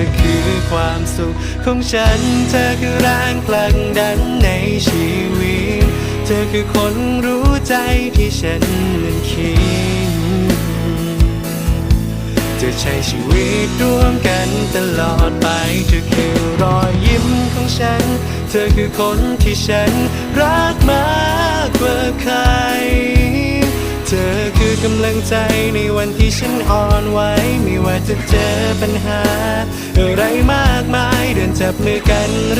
อคือความสุขของฉัน เธอคือแรงผลักดันในชีวิต เธอคือคนรู้ใจที่ฉันนั้นคิดจะใช้ชีวิตร่วมกันตลอดไป เธอคือรอยยิ้มของฉัน เธอคือคนที่ฉันรักมากกว่าใคร เธอคือกำลังใจในวันที่ฉันอ่อนไหวไม่ว่า จะเจอปัญหา อะไรมากมายเดินจับมือกันเรื่อยกัน